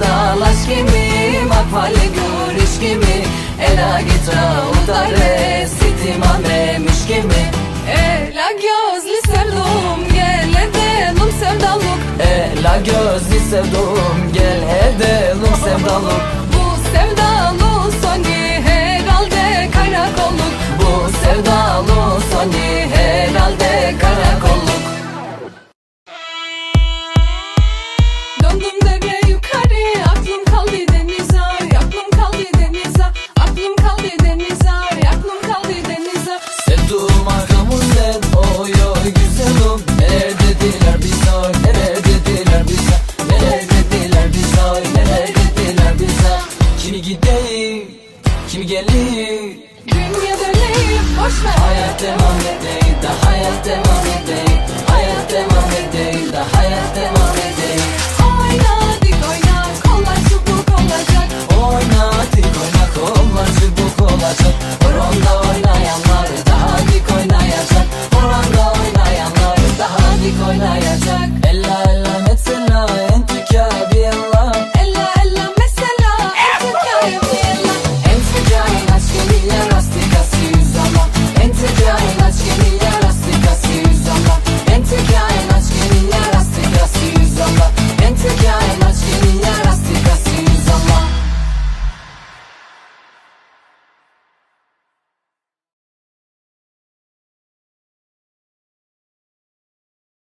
dalaş kimi Makvali görüş kimi Ela gitra udare Sitima memiş kimi Ela gözlü sevdum gel edelim sevdalık Ela gözlü sevdum gel edelim sevdalık Bu sevdalı sonu herhalde karakolluk. Bu sevdalı soni herhalde karakolluk. Döndüm Kimi gideyim, kimi geleyim Dünya döneyim, boşver Hayat devam edeyim, da hayat devam edeyim Hayat devam